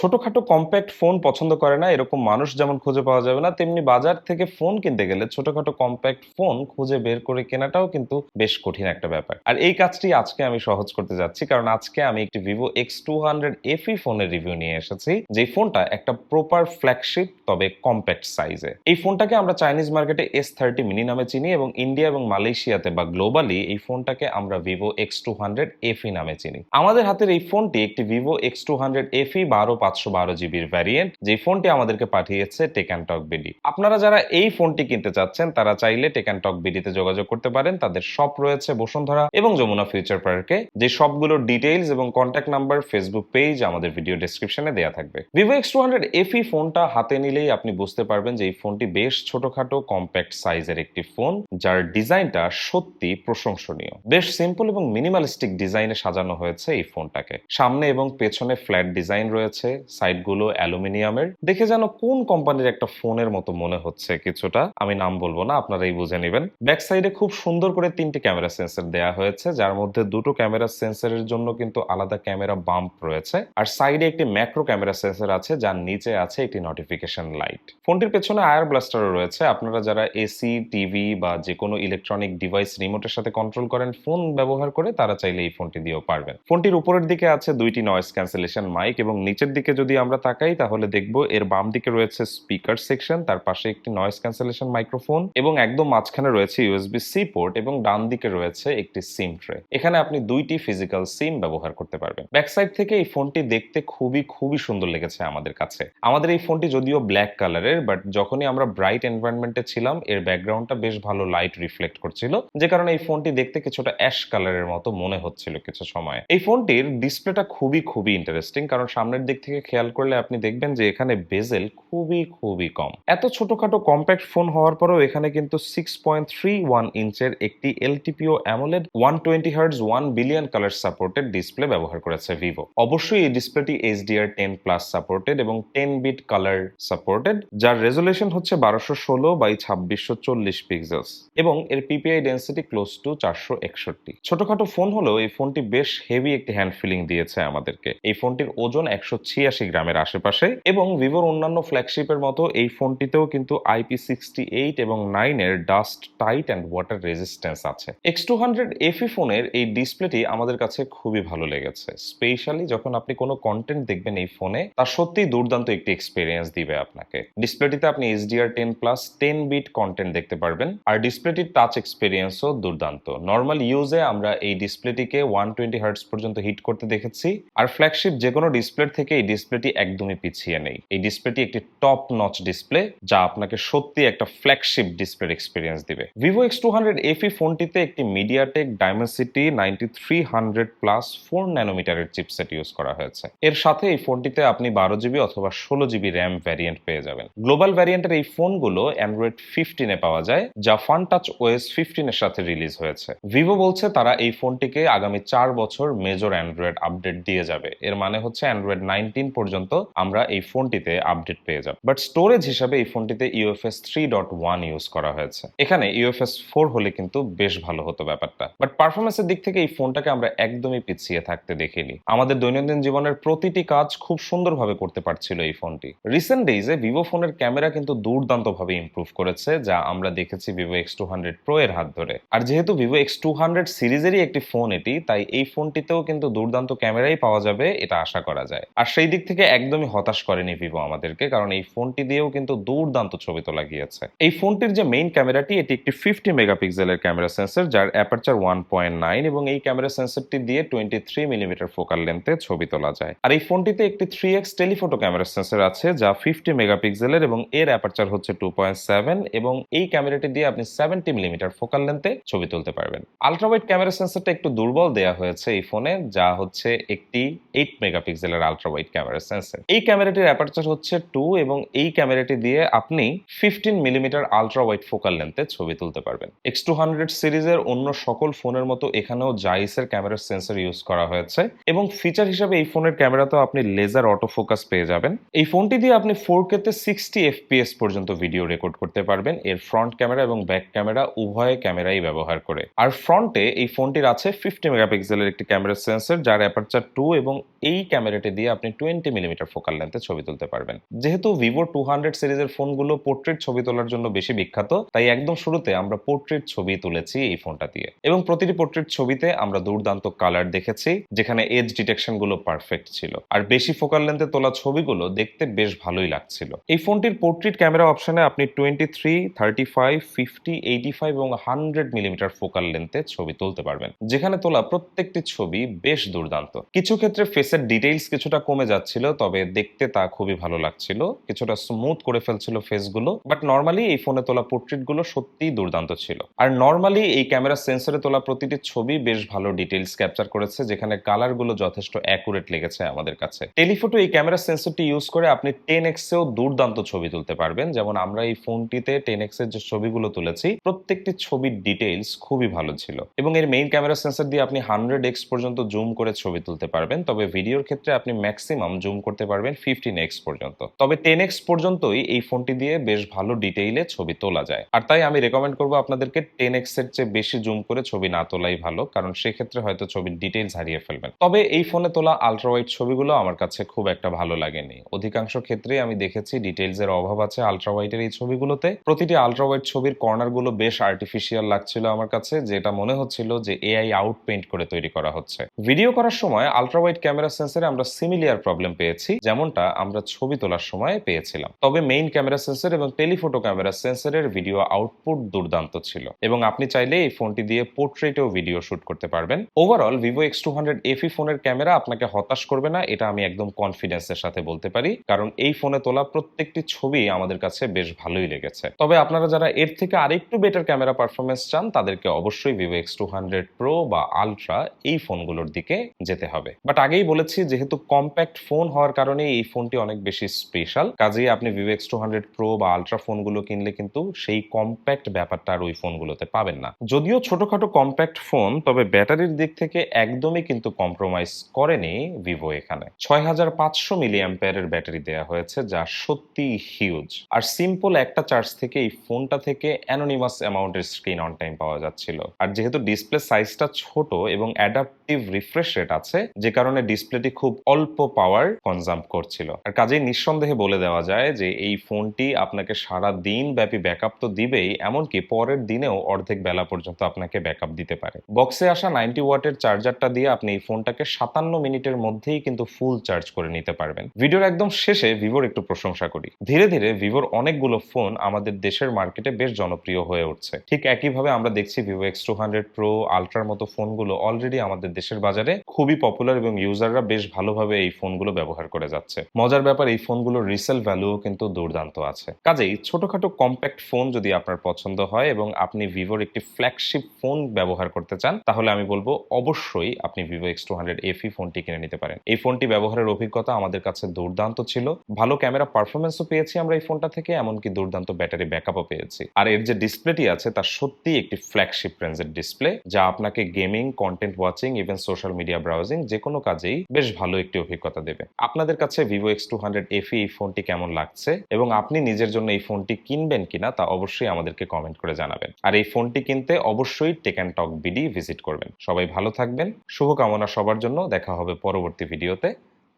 ছোটখাটো compact phone পছন্দ করে না, এরকম মানুষ যেমন খুঁজে পাওয়া যাবে না, তেমনি বাজার থেকে ফোন কিনতে গেলে ছোটখাটো কম্প্যাক্ট ফোন খুঁজে বের করে কেনাটাও কিন্তু বেশ কঠিন একটা ব্যাপার। আর এই কাজটি আজকে আমি সহজ করতে যাচ্ছি, কারণ আজকে আমি একটি Vivo X two hundred FE ফোনের রিভিউ নিয়ে এসেছি যে ফোনটা একটা প্রপার ফ্ল্যাগশিপ তবে কম্প্যাক্ট সাইজে এই ফোনটাকে আমরা চাইনিজ মার্কেটে এস থার্টি মিনি নামে চিনি এবং ইন্ডিয়া এবং মালয়েশিয়াতে বা গ্লোবালি এই ফোনটাকে আমরা Vivo X two hundred FE নামে চিনি। আমাদের হাতের এই ফোনটি একটি Vivo X two hundred FE বারো পাঁচশো বারো জিবির ভ্যারিয়েন্ট যে ফোনটি আমাদেরকে পাঠিয়েছে টেক অ্যান্ড টক বিডি আপনারা যারা এই ফোনটি কিনতে চাচ্ছেন, তারা চাইলে টেক অ্যান্ড টক বিডিতে যোগাযোগ করতে পারেন। তাদের শপ রয়েছে বসুন্ধরা এবং যমুনা ফিউচার পার্কে যে সবগুলোর ডিটেইলস এবং কন্ট্যাক্ট নাম্বার ফেসবুক পেজ আমাদের ভিডিও ডেসক্রিপশনে দেওয়া থাকবে। Vivo X two hundred FE ফোনটা হাতে নিলেই আপনি বুঝতে পারবেন যে এই ফোনটি বেশ ছোটখাটো কম্প্যাক্ট সাইজের একটি ফোন, যার ডিজাইনটা সত্যি প্রশংসনীয়। বেশ সিম্পল এবং মিনিমালিস্টিক ডিজাইনে সাজানো হয়েছে এই ফোনটাকে। সামনে এবং পেছনে ফ্ল্যাট ডিজাইন রয়েছে। সাইডগুলো অ্যালুমিনিয়ামের। দেখে যেন কোন কোম্পানির একটা ফোনের মতো মনে হচ্ছে কিছুটা। আমি নাম বলব না, আপনারাই বুঝে নেবেন। ব্যাক সাইডে খুব সুন্দর করে তিনটি ক্যামেরা সেন্সর দেওয়া হয়েছে, যার মধ্যে দুটো ক্যামেরা সেন্সরের জন্য কিন্তু আলাদা ক্যামেরা বাম্প রয়েছে। আর সাইডে একটি ম্যাক্রো ক্যামেরা সেন্সর আছে, যার নিচে আছে একটি নোটিফিকেশন লাইট ফোনটির পেছনে আয়ার ব্লাস্টারও রয়েছে। আপনারা যারা এসি, টিভি বা যে কোনো ইলেকট্রনিক ডিভাইস রিমোটের সাথে কন্ট্রোল করেন, ফোন ব্যবহার করে তারা চাইলে এই ফোনটি দিয়েও পারবেন। ফোনটির উপরের দিকে আছে দুইটি নয়েস ক্যান্সেলেশন মাইক এবং নিচের দিকে যদি আমরা তাকাই, তাহলে দেখব এর বাম দিকে রয়েছে স্পিকার সেকশন তার পাশে একটি নয়েজ ক্যান্সেলেশন মাইক্রোফোন এবং একদম মাঝখানে রয়েছে ইউএসবি সি পোর্ট এবং ডান দিকে রয়েছে একটি সিম ট্রে এখানে আপনি দুইটি ফিজিক্যাল সিম ব্যবহার করতে পারবেন। ব্যাক সাইড থেকে এই ফোনটি দেখতে খুবই খুবই সুন্দর লেগেছে আমাদের কাছে। আমাদের এই ফোনটি যদিও ব্ল্যাক কালারের বাট যখনই আমরা ব্রাইট এনভায়রনমেন্টে ছিলাম, এর ব্যাকগ্রাউন্ডটা বেশ ভালো লাইট রিফ্লেক্ট করছিল, যে কারণে এই ফোনটি দেখতে কিছুটা অ্যাশ কালারের মতো মনে হচ্ছিল কিছু সময়। এই ফোনটির ডিসপ্লেটা খুবই খুবই ইন্টারেস্টিং কারণ সামনের দিক থেকে খেয়াল করলে আপনি দেখবেন যে এখানে বেজেল খুবই খুবই কম। এত ছোটখাটো কম্প্যাক্ট ফোন হওয়ার পরেও এখানে কিন্তু সিক্স পয়েন্ট থ্রি ওয়ান ইঞ্চের একটি LTPO AMOLED one twenty hertz one billion colour supported display ব্যবহার করেছে ভিভো। অবশ্যই এই ডিসপ্লেটি এইচডিআর টেন প্লাস সাপোর্টেড এবং টেন বিট কালার সাপোর্টেড যার রেজলিউশন হচ্ছে বারোশো ষোলো বাই ছাব্বিশশো চল্লিশ পিক্সেলস এবং এর পিপিআই ডেন্সিটি ক্লোজ টু চারশো একষট্টি। ছোটখাটো ফোন হলেও এই ফোনটি বেশ হেভি একটি হ্যান্ড ফিলিং দিয়েছে আমাদেরকে। এই ফোনটির ওজন একশো ছিয়াশি গ্রামের আশেপাশে এবং ভিভোর অন্যান্য ফ্ল্যাগশিপের মতো এই ফোনটিতেও কিন্তু আইপি সিক্সটি এইট এবং নাইনের dust tight and water resistance আছে। এক্স টু হান্ড্রেড এফি ফোনের এই ডিসপ্লেটি আমাদের কাছে খুবই ভালো লেগেছে। স্পেশালি যখন আপনি কোনো কন্টেন্ট দেখবেন এই ফোনে তার সত্যিই দুর্দান্ত একটি এক্সপিরিয়েন্স দিবে আপনাকে। ডিসপ্লেটিতে আপনি HDR ten plus ten bit content দেখতে পারবেন। আর ডিসপ্লেটির টাচ এক্সপিরিয়েন্সও দুর্দান্ত। নর্মাল ইউজে আমরা এই ডিসপ্লেটিকে ওয়ান টোয়েন্টি হার্টস পর্যন্ত হিট করতে দেখেছি। আর ফ্ল্যাগশিপ যে কোনো ডিসপ্লের থেকে এই ডিসপ্লেটি একদমই পিছিয়ে নেই। এই ডিসপ্লেটি একটি টপ নচ ডিসপ্লে যা আপনাকে সত্যি একটা ফ্ল্যাগশিপ ডিসপ্লের এক্সপিরিয়েন্স দিবে। Vivo X two hundred FE ফোনটিতে একটি MediaTek Dimensity ninety three hundred plus four ন্যানোমিটারের chipset use করা হয়েছে। এর সাথে এই ফোনটিতে আপনি বারো জিবি অথবা ষোলো জিবি র্যাম ভ্যারিয়েন্ট পেয়ে যাবেন। গ্লোবাল ভ্যারিয়েন্টের এই ফোনগুলো অ্যান্ড্রয়েড ফিফটিনে পাওয়া যায়, যা ফান টাচ ওএস ফিফটিনের সাথে রিলিজ হয়েছে। ভিভো বলছে তারা এই ফোনটিকে আগামী চার বছর মেজর অ্যান্ড্রয়েড আপডেট দিয়ে যাবে। এর মানে হচ্ছে অ্যান্ড্রয়েড নাইনটিন পর্যন্ত আমরা এই ফোনটিতে আপডেট পেয়ে যাব। বাট স্টোরেজ হিসাবে এই ফোনটিতে UFS three dot one use করা হয়েছে। এখানে ইউএফএস ফোর হলে কিন্তু বেশ ভালো হতো ব্যাপারটা। বাট পারফরমেন্সের দিক থেকে এই ফোনটাকে আমরা একদমই পিছিয়ে থাকতে দেখিনি। আমাদের দৈনন্দিন জীবনের প্রতিটি কাজ খুব সুন্দরভাবে করতে পারছিল এই ফোনটি। রিসেন্ট ডেইজে ভিভো ফোনের ক্যামেরা কিন্তু দুর্দান্তভাবে ইমপ্রুভ করেছে, যা আমরা দেখেছি Vivo X two hundred pro এর হাত ধরে। আর যেহেতু ভিভো এক্স টু হান্ড্রেড সিরিজেরই একটি ফোন এটি, তাই এই ফোনটিতেও কিন্তু দুর্দান্ত ক্যামেরাই পাওয়া যাবে, এটা আশা করা যায়। আর সেই দিক থেকে একদমই হতাশ করেনি ভিভো আমাদেরকে, কারণ এই ফোনটি দিয়েও কিন্তু দুর্দান্ত ছবি তোলা গিয়েছে। এই ফোনটির যে মেইন ক্যামেরাটি এটি একটি ফিফটি মেগাপিক্সেলের ক্যামেরা সেন্সর যার অ্যাপারচার ওয়ান পয়েন্ট নাইন এবং এই ক্যামেরা সেন্সরটি দিয়ে টোয়েন্টি থ্রি মিলিমিটার ফোকাল লেন্থে ছবি তোলা যায়। আর এই ফোনটিতে একটি three X telephoto camera sensor আছে, যা ফিফটি মেগাপিক্সেলের এবং এর অ্যাপারচার হচ্ছে টু পয়েন্ট সেভেন এবং এই ক্যামেরাটি দিয়ে আপনি সেভেন্টি মিলিমিটার ফোকাল লেন্থে ছবি তুলতে পারবেন। আলট্রাওয়াইড ক্যামেরা সেন্সরটা একটু দুর্বল দেওয়া হয়েছে এই ফোনে, যা হচ্ছে একটি এইট মেগাপিক্সেলের আলট্রাওয়াইড ক্যামেরা সেন্সর এই ক্যামেরাটির অ্যাপারচার হচ্ছে টু এবং এই ক্যামেরাটি দিয়ে আপনি fifteen millimetre ultra wide focal লেন্থে ছবি তুলতে পারবেন। এক্স টু হান্ড্রেড সিরিজের অন্য সকল ফোনের মতো এখানেও জাইসের ক্যামেরার সেন্সর ইউজ করা হয়েছে এবং ফিচার হিসাবে এই ফোনের ক্যামেরাতেও আপনি লেজার অটো ফোকাস পেয়ে যাবেন। এই ফোনটি দিয়ে আপনি ফোর কেতে সিক্সটি এফপিএস পর্যন্ত ভিডিও রেকর্ড করতে পারবেন। এর ফ্রন্ট ক্যামেরা এবং ব্যাক ক্যামেরা উভয় ক্যামেরাই ব্যবহার করে। আর ফ্রন্টে এই ফোনটির আছে ফিফটি মেগাপিক্সেলের একটি ক্যামেরা সেন্সর যার অ্যাপারচার টু এবং এই ক্যামেরাটি দিয়ে আপনি টোয়েন্টি টোয়েন্টি মিলিমিটার ফোকাল লেন্থে ছবি তুলতে পারবেন। যেহেতু ভিভো টু হান্ড্রেড সিরিজের ফোনগুলো পোর্ট্রেট ছবি তোলার জন্য বেশি বিখ্যাত, তাই একদম শুরুতে আমরা পোর্ট্রেট ছবি তুলেছি এই ফোনটা দিয়ে। এবং প্রতিটি পোর্ট্রেট ছবিতে আমরা দুর্দান্ত কালার দেখেছি, যেখানে এজ ডিটেকশনগুলো পারফেক্ট ছিল। আর বেশি ফোকাল লেন্থে তোলা ছবিগুলো দেখতে বেশ ভালোই লাগছিল। এই ফোনটির পোর্ট্রেট ক্যামেরা অপশনে আপনি twenty three thirty five fifty eighty five এবং হান্ড্রেড মিলিমিটার ফোকাল লেন্থে ছবি তুলতে পারবেন। যেখানে তোলা প্রত্যেকটি ছবি বেশ দুর্দান্ত। কিছু ক্ষেত্রে ফেসের ডিটেইলস কিছুটা কমে যাচ্ছিল, তবে দেখতে তা খুবই ভালো লাগছিল। কিছুটা স্মুথ করে ফেলছিল ফেসগুলো বাট নর্মালি এই ফোনে তোলা পোর্ট্রেটগুলো সত্যিই দুর্দান্ত ছিল। আর নর্মালি এই ক্যামেরা সেন্সরে তোলা প্রতিটি ছবি বেশ ভালো ডিটেলস ক্যাপচার করেছে, যেখানে কালারগুলো যথেষ্ট অ্যাকুরেট লেগেছে আমাদের কাছে। টেলিফোটো এই ক্যামেরা সেন্সরটি ইউজ করে আপনি টেন এক্সেও দুর্দান্ত ছবি তুলতে পারবেন। যেমন আমরা এই ফোনটিতে টেন এক্সের যে ছবিগুলো তুলেছি, প্রত্যেকটি ছবির ডিটেইলস খুবই ভালো ছিল। এবং এর মেইন ক্যামেরা সেন্সর দিয়ে আপনি হান্ড্রেড এক্স পর্যন্ত জুম করে ছবি তুলতে পারবেন। তবে ভিডিওর ক্ষেত্রে আপনি ম্যাক্সিমাম জুম করতে পারবেন ফিফটিন এক্স পর্যন্ত। তবে টেন এক্স পর্যন্তই এই ফোনটি দিয়ে বেশ ভালো ডিটেইলে ছবি তোলা যায়। আর তাই আমি রেকমেন্ড করব আপনাদেরকে টেন এক্সের চেয়ে বেশি জুম করে ছবি না তোলাই ভালো, কারণ সেক্ষেত্রে হয়তো ছবির ডিটেইলস হারিয়ে ফেলবেন। তবে এই ফোনে তোলা আলট্রা ওয়াইড ছবিগুলো আমার কাছে খুব একটা ভালো লাগেনি। অধিকাংশ ক্ষেত্রে আমি দেখেছি ডিটেইলস এর অভাব আছে আলট্রা ওয়াইডের এই ছবিগুলোতে। প্রতিটি আলট্রা ওয়াইড ছবির কর্নারগুলো বেশ আর্টিফিশিয়াল লাগছিল আমার কাছে, যেটা মনে হচ্ছিল যে এআই আউট পেইন্ট করে তৈরি করা হচ্ছে। ভিডিও করার সময় আলট্রা ওয়াইড ক্যামেরা সেন্সরে আমরা সিমিলিয়ার প্রবলেম পেয়েছি, যেমনটা আমরা ছবি তোলার সময় পেয়েছিলাম। তবে মেইন ক্যামেরা সেন্সর এবং টেলিফোটো ক্যামেরা সেন্সরের ভিডিও আউটপুট দুর্দান্ত ছিল এবং আপনি চাইলে এই ফোনটি দিয়ে পোর্ট্রেটেও ভিডিও শুট করতে পারবেন। Overall Vivo X two hundred FE ফোনের ক্যামেরা আপনাকে হতাশ করবে না, এটা আমি একদম কনফিডেন্সের সাথে বলতে পারি, কারণ এই ফোনে তোলা প্রত্যেকটি ছবি আমাদের কাছে বেশ ভালোই লেগেছে। তবে আপনারা যারা এর থেকে আরেকটু বেটার ক্যামেরা পারফরমেন্স চান, তাদেরকে অবশ্যই Vivo X two hundred pro বা আলট্রা এই ফোনগুলোর দিকে যেতে হবে। বাট আগেই বলেছি, যেহেতু কম্প্যাক্ট ফোন হওয়ার কারণে এই ফোনটি অনেক বেশি স্পেশাল কাজেই আপনি Vivo X two hundred pro বা আলট্রা ফোনগুলো কিনলে কিন্তু সেই কম্প্যাক্ট ব্যাপারটা আর ওই ফোনগুলোতে পাবেন না। যদিও ছোটখাটো কম্প্যাক্ট ফোন তবে ব্যাটারির দিক থেকে একদমই কিন্তু কম্প্রোমাইজ করেনি ভিভো এখানে। ছয় হাজার পাঁচশো মিলি অ্যাম্পেয়ারের ব্যাটারি দেওয়া হয়েছে, যা সত্যি হিউজ আর সিম্পল একটা চার্জ থেকে এই ফোনটা থেকে অ্যানোনিমাস অ্যামাউন্টের স্ক্রিন অন টাইম পাওয়া যাচ্ছিল। আর যেহেতু ডিসপ্লে সাইজটা ছোট এবং অ্যাডাপটিভ রিফ্রেশ রেট আছে, যে কারণে ডিসপ্লেটি খুব অল্প পাওয়ার কনজাম্প করছিল। আর কাজেই নিঃসন্দেহে বলে দেওয়া যায় যে এই ফোনটি আপনাকে সারা দিন ব্যাপী ব্যাকআপ তো দিবেই, এমনকি পরের দিনেও অর্ধেক বেলা পর্যন্ত আপনাকে ব্যাকআপ দিতে পারে। বক্সে আসা নাইনটি ওয়াটের চার্জারটা দিয়ে আপনি এই ফোনটাকে সাতান্ন মিনিটের মধ্যেই কিন্তু ফুল চার্জ করে নিতে পারবেন। ভিডিওর একদম শেষে ভিভোর একটু প্রশংসা করি। ধীরে ধীরে ভিভোর অনেকগুলো ফোন আমাদের দেশের মার্কেটে বেশ জনপ্রিয় হয়ে উঠছে। ঠিক একইভাবে আমরা দেখছি Vivo X two hundred pro, আলট্রার মতো ফোনগুলো অলরেডি আমাদের দেশের বাজারে খুবই পপুলার এবং ইউজাররা বেশ ভালোভাবে এই ফোনগুলো ব্যবহার করে যাচ্ছে। মজার ব্যাপার, এই ফোনগুলোর রিসেল ভ্যালুও কিন্তু দুর্দান্ত আছে। কাজেই ছোটখাটো কম্প্যাক্ট ফোন যদি আপনার পছন্দ হয় এবং আপনি ভিভোর একটি ফ্ল্যাগশিপ ফোন ব্যবহার করতে চান, তাহলে আমি বলব অবশ্যই আপনি Vivo X two hundred FE ফোনটি কিনে নিতে পারেন। এই ফোনটি ব্যবহারের অভিজ্ঞতা আমাদের কাছে দুর্দান্ত ছিল। ভালো ক্যামেরা পারফরমেন্সও পেয়েছি আমরা এই ফোনটা থেকে, এমনকি দুর্দান্ত ব্যাটারি ব্যাকআপও পেয়েছি। আর এর যে ডিসপ্লেটি আছে, তা সত্যিই একটি ফ্ল্যাগশিপ রেঞ্জের ডিসপ্লে যা আপনাকে gaming content watching even social media browsing যে কোনো কাজেই বেশ ভালো একটি অভিজ্ঞতা দেবে। আপনাদের কাছে ভিভো এক্স টু হান্ড্রেড এই ফোনটি কেমন লাগছে এবং আপনি নিজের জন্য এই ফোনটি কিনবেন কিনা তা অবশ্যই আমাদেরকে কমেন্ট করে জানাবেন। আর এই ফোনটি কিনতে অবশ্যই tech and talk BD visit করবেন। সবাই ভালো থাকবেন, শুভকামনা সবার জন্য। দেখা হবে পরবর্তী ভিডিওতে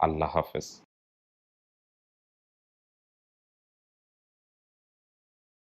আল্লাহ হাফেজ।